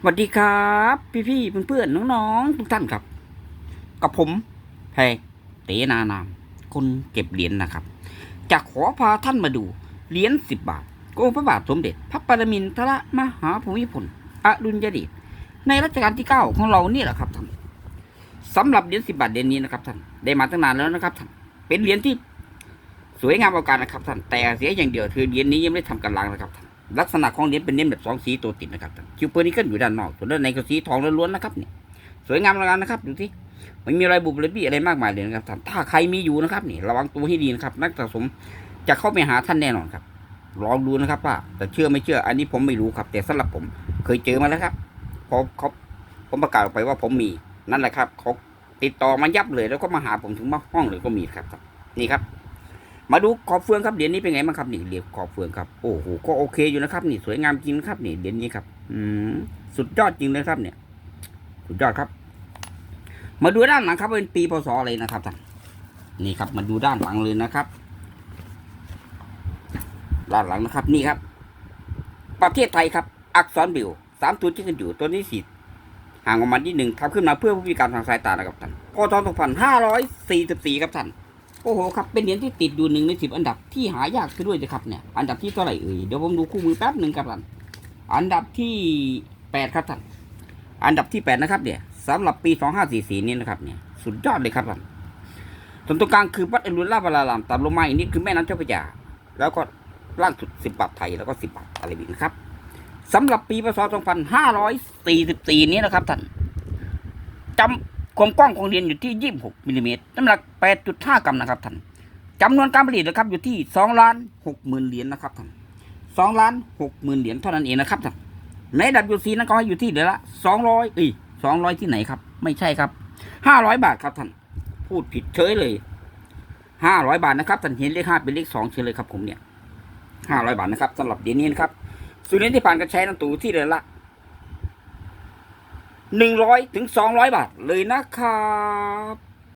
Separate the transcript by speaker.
Speaker 1: สวัสดีครับ พี่ๆเพื่อนๆน้องๆทุกท่านครับ กับผมแพรเตนานาม คนเก็บเหรียญนะครับจะขอพาท่านมาดูเหรียญสิบบาทโกพระบาทสมเด็จ พระปรมินทรมหาภูมิพลอดุลยเดชในรัชกาลที่เก้าของเรานี่แหละครับท่านสำหรับเหรียญสิบบาทเหรียญนี้นะครับท่านได้มาตั้งนานแล้วนะครับท่านเป็นเหรียญที่สวยงามเอาการนะครับท่านแต่เสียอย่างเดียวคือเหรียญนี้ยังไม่ได้ทำกันล้างนะครับท่าน ลักษณะของเหรียญเป็นเหรียญแบบสองสีตัวติดนะครับคิวเปอร์นี่ก็อยู่ด้านนอก ส่วนด้านในก็สีทองล้วนๆนะครับนี่สวยงามเอาการนะครับดูที่ไม่มีรอยบุบเลยบี้อะไรมากมายเลยนะครับท่านถ้าใครมีอยู่นะครับนี่ระวังตัวให้ดีนะครับนักสะสมจะเข้าไปหาท่านแน่นอนครับลองดูนะครับว่าแต่เชื่อไม่เชื่อ อันนี้ผมไม่รู้ครับ แต่สำหรับผมเคยเจอมาแล้วครับพอเขาผมประกาศออกไปว่าผมมีนั่นแหละครับเขาติดต่อมายับเลยแล้วก็มาหาผมถึงมาห้องเลยก็มีครับ นี่ครับ มาดูขอบเฟืองครับเหรียญนี้เป็นไงบ้างครับนี่เหรียญขอบเฟืองครับโอ้โหก็โอเคอยู่นะครับนี่สวยงามจริงครับนี่เหรียญนี้ครับ อืมสุดยอดจริงเลยครับ เนี่ย สุดยอดครับ มาดูด้านหลังครับเป็นปีพศอะไรนะครับท่านนี่ครับ มาดูด้านหลังเลยนะครับ ด้านหลังนะครับ นี่ครับ ประเทศไทยครับ อักษรบิวสามตัวที่ขึ้นอยู่ตัวนี้สีห่างออกมาที่หนึ่งทำขึ้นมาเพื่อผู้พิการทางสายตานะครับท่านพศ2544ครับท่าน โอ้โหครับเป็นเหรียญที่ติดอยู่หนึ่งในสิบอันดับที่หายากซะด้วยนะครับเนี่ยอันดับที่เท่าไหร่เอ่ยเดี๋ยวผมดูคู่มือแป๊บหนึ่งครับท่านอันดับที่แปดครับท่านอันดับที่แปดนะครับเนี่ยสำหรับปีสองห้าสี่สี่นี้นะครับเนี่ยสุดยอดเลยครับท่านส่วนตรงกลางคือวัดอรุณราชวรารามตามลงมาอีกนิดคือแม่น้ำเจ้าพระยาแล้วก็ล่างสุดสิบบาทไทยแล้วก็สิบบาทอะไรบินนะครับสำหรับปีพศสองพันห้าร้อยสี่สิบสี่นี้นะครับท่านจำ ความกว้างของเหรียญอยู่ที่ 26มิลลิเมตรน้ำหนัก 8.5 กรัมนะครับท่านจำนวนการผลิตนะครับอยู่ที่2ล้าน6หมื่นเหรียญนะครับท่าน2ล้าน6หมื่นเหรียญเท่านั้นเองนะครับท่านในดับยูซีนั้นก็ให้อยู่ที่เดือนละ 200เอ้ย200 ที่ไหนครับ ไม่ใช่ครับ 500 บาทครับท่าน พูดผิดเฉยเลย 500 บาทนะครับท่านเห็นเลข5เป็นเลข2เฉยเลยครับผมเนี่ย500 บาทนะครับสำหรับเหรียญนี้นะครับส่วนเหรียญที่ผ่านการใช้นั้นตูที่เดือนละ หนึ่งร้อยถึงสองร้อยบาทเลยนะครับ